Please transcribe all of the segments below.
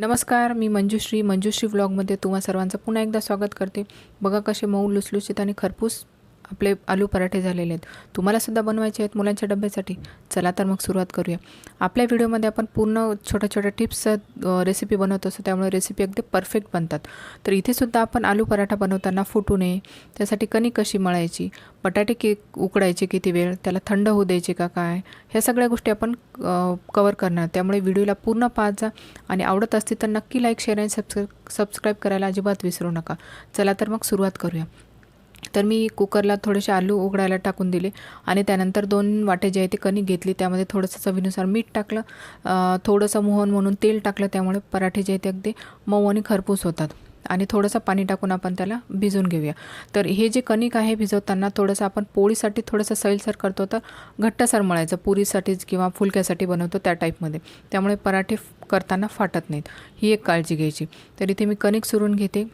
नमस्कार मी मंजुश्री. मंजुश्री व्लॉगमध्ये तुम्हा सर्वांचं पुन्हा एकदा स्वागत करते. बघा कसे मऊ लुसलुसीत आणि खरपूस आपले आलू पराठे झालेले आहेत. तुम्हालासुद्धा बनवायचे आहेत मुलांच्या डब्यासाठी. चला तर मग सुरुवात करूया. आपल्या व्हिडिओमध्ये आपण पूर्ण छोट्या छोट्या टिप्स रेसिपी बनवत असतो. त्यामुळे रेसिपी अगदी परफेक्ट बनतात. तर इथेसुद्धा आपण आलू पराठा बनवताना फुटू नये. त्यासाठी कणी कशी मळायची? बटाटे के उकडायचे किती वेळ? त्याला थंड होऊ द्यायचे का काय? ह्या सगळ्या गोष्टी आपण कवर करणार. त्यामुळे व्हिडिओला पूर्ण पाहत जा. आणि आवडत असते तर नक्की लाईक शेअर आणि सबस्क्राईब सबस्क्राईब करायला अजिबात विसरू नका. चला तर मग सुरुवात करूया. तर मी कुकरला थोडेसे आलू उघडायला टाकून दिले आणि त्यानंतर दोन वाटे जे आहे ते कणिक घेतली. त्यामध्ये थोडंसं चवीनुसार मीठ टाकलं थोडंसं मोहन म्हणून तेल टाकलं त्यामुळे पराठे जे आहेत ते अगदी मऊ आणि खरपूस होतात. आणि थोडंसं पाणी टाकून आपण त्याला भिजून घेऊया. तर हे जे कणिक आहे भिजवताना थोडंसं आपण पोळीसाठी थोडंसं सैलसर करतो तर घट्टसर मळायचं पुरीसाठीच किंवा फुलक्यासाठी बनवतो त्या टाईपमध्ये. त्यामुळे पराठे करताना फाटत नाहीत. ही एक काळजी घ्यायची. तर इथे मी कणिक सुरून घेते.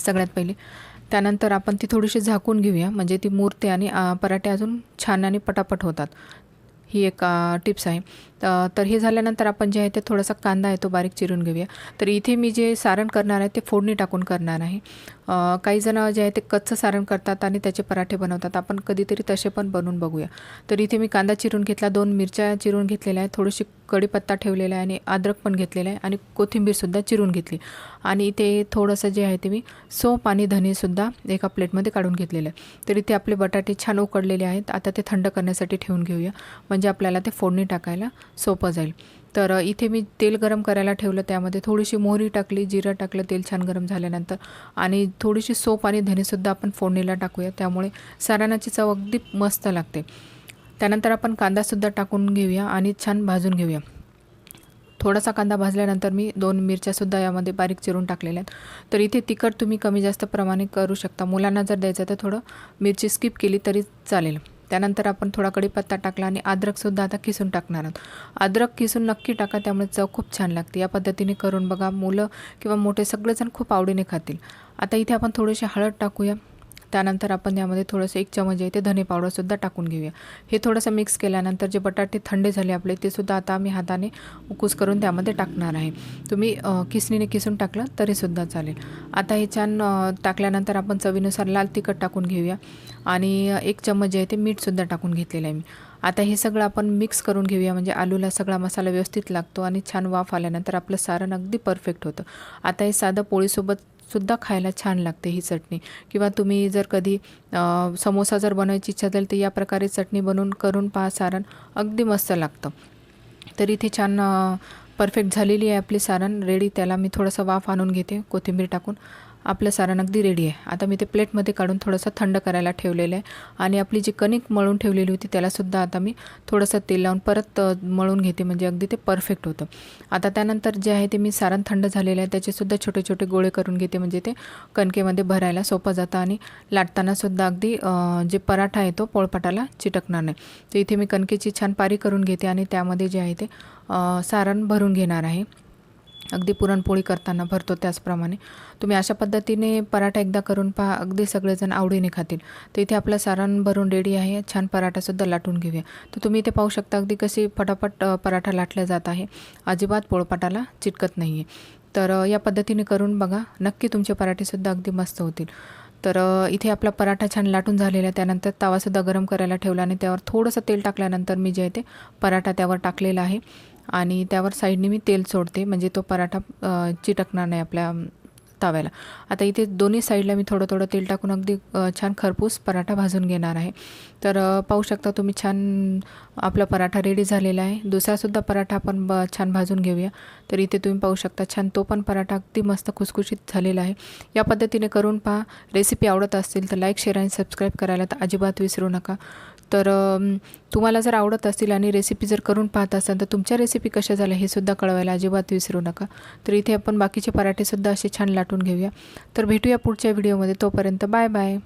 सगळ्यात पहिले त्यानंतर आपण ती थोडीशी झाकून घेऊया. म्हणजे ती मूर्ती आणि पराठे अजून छान आणि पटापट होतात. ही एक टिप्स आहे. तर हे झाल्यानंतर आपण जे आहे ते थोडासा कांदा आहे तो बारीक चिरून घेऊया. तर इथे मी जे सारण करणार आहे ते फोडणी टाकून करणार आहे. काही जण जे आहे ते कच्चं सारण करतात आणि त्याचे पराठे बनवतात. आपण कधीतरी तसे पण बनवून बघूया. तर इथे मी कांदा चिरून घेतला दोन मिरच्या चिरून घेतलेल्या आहे थोडीशी कढीपत्ता ठेवलेला आहे आणि अद्रक पण घेतलेला आहे आणि कोथिंबीरसुद्धा चिरून घेतली. आणि इथे थोडंसं जे आहे ते मी सोप आणि धनेसुद्धा एका प्लेटमध्ये काढून घेतलेलं आहे. तर इथे आपले बटाटे छान उकडलेले आहेत. आता ते थंड करण्यासाठी ठेवून घेऊया. म्हणजे आपल्याला ते फोडणी टाकायला सोपं जाईल. तर इथे मी तेल गरम करायला ठेवलं. त्यामध्ये थोडीशी मोहरी टाकली जिरं टाकलं तेल छान गरम झाल्यानंतर. आणि थोडीशी सोप आणि धनेसुद्धा आपण फोडणीला टाकूया. त्यामुळे साराणाची चव अगदी मस्त लागते. त्यानंतर आपण कांदासुद्धा टाकून घेऊया आणि छान भाजून घेऊया. थोडासा कांदा भाजल्यानंतर मी दोन मिरच्यासुद्धा यामध्ये बारीक चिरून टाकलेल्या आहेत. तर इथे तिखट तुम्ही कमी जास्त प्रमाणे करू शकता. मुलांना जर द्यायचं तर थोडं मिरची स्किप केली तरी चालेल. त्यानंतर आपण थोडा कढीपत्ता टाकला आणि अद्रकसुद्धा आता किसून टाकणार आहोत. अद्रक किसून नक्की टाका त्यामुळे चव खूप छान लागते. या पद्धतीने करून बघा मुलं किंवा मोठे सगळेजण खूप आवडीने खातील. आता इथे आपण थोडीशी हळद टाकूया. त्यानंतर आपण यामध्ये थोडंसं एक चमच आहे म्हणजे ते धने पावडरसुद्धा टाकून घेऊया. हे थोडंसं मिक्स केल्यानंतर जे बटाटे थंडे झाले आपले ते सुद्धा आता आम्ही हाताने उकूस करून त्यामध्ये टाकणार आहे. तुम्ही किसणीने किसून टाकलं तरीसुद्धा चालेल. आता हे छान टाकल्यानंतर आपण चवीनुसार लाल तिखट टाकून घेऊया. आणि एक चमच जे आहे ते मीठसुद्धा टाकून घेतलेलं आहे मी. आता हे सगळं आपण मिक्स करून घेऊया. म्हणजे आलूला सगळा मसाला व्यवस्थित लागतो आणि छान वाफ आल्यानंतर आपलं सारण अगदी परफेक्ट होतं. आता हे साधं पोळीसोबत सुद्धा खायला छान लागते ही चटणी. किंवा तुम्ही जर कधी समोसा जर बनवायची इच्छा असेल तर या प्रकारे चटणी बनवून करून पहा सारण. अगदी मस्त लागतं. तर इथे छान परफेक्ट झालेली आहे आपली सारण. रेडी त्याला मी थोडंसं वाफ आणून घेते कोथिंबीर टाकून. आपलं सारण अगदी रेडी आहे. आता मी ते प्लेटमध्ये काढून थोडंसं थंड करायला ठेवलेलं आहे. आणि आपली जी कणिक मळून ठेवलेली होती त्यालासुद्धा आता मी थोडंसं तेल लावून परत मळून घेते. म्हणजे अगदी ते परफेक्ट होतं. आता त्यानंतर जे आहे ते मी सारण थंड झालेलं आहे. त्याचेसुद्धा छोटे छोटे गोळे करून घेते. म्हणजे ते कणकेमध्ये भरायला सोपं जातं आणि लाटतानासुद्धा अगदी जे पराठा आहे तो पोळपाटाला चिटकणार नाही. तर इथे मी कणकेची छान पारी करून घेते आणि त्यामध्ये जे आहे ते सारण भरून घेणार आहे. अगदी पुरणपोळी करताना भरतो त्याचप्रमाणे. तुम्ही अशा पद्धतीने पराठा एकदा करून पहा अगदी सगळेजण आवडीने खातील. तर इथे आपलं सारण भरून रेडी आहे छान पराठासुद्धा लाटून घेऊया. तर तुम्ही इथे पाहू शकता अगदी कशी फटाफट पराठा लाटला जात आहे. अजिबात पोळपाटाला चिटकत नाही आहे तर या पद्धतीने करून बघा नक्की तुमचे पराठेसुद्धा अगदी मस्त होतील. तर इथे आपला पराठा छान लाटून झालेला आहे. त्यानंतर तवासुद्धा गरम करायला ठेवला आणि त्यावर थोडंसं तेल टाकल्यानंतर मी जे आहे ते पराठा त्यावर टाकलेला आहे. आणि त्यावर साईडने मी तेल सोडते म्हणजे तो पराठा चिटकणार नाही आपल्या तव्याला. आता इथे दोन्ही साईडला मी थोडं थोडं तेल टाकून अगदी छान खरपूस पराठा भाजून घेणार आहे. तर पाहू शकता तुम्ही छान आपला पराठा रेडी झालेला आहे. दुसरासुद्धा पराठा आपण ब छान भाजून घेऊया. तर इथे तुम्ही पाहू शकता छान तो पण पराठा अगदी मस्त खुसखुशीत झालेला आहे. या पद्धतीने करून पहा. रेसिपी आवडत असतील तर लाईक शेअर आणि सबस्क्राईब करायला तर अजिबात विसरू नका. तर तुम्हाला जर आवडत असतील आणि रेसिपी जर करून पाहत असाल तर तुमच्या रेसिपी कशा झाल्या हे सुद्धा कळवायला अजिबात विसरू नका. तर इथे आपण बाकीचे पराठेसुद्धा असे छान लाटून घेऊया. तर भेटूया पुढच्या व्हिडिओमध्ये तोपर्यंत बाय बाय.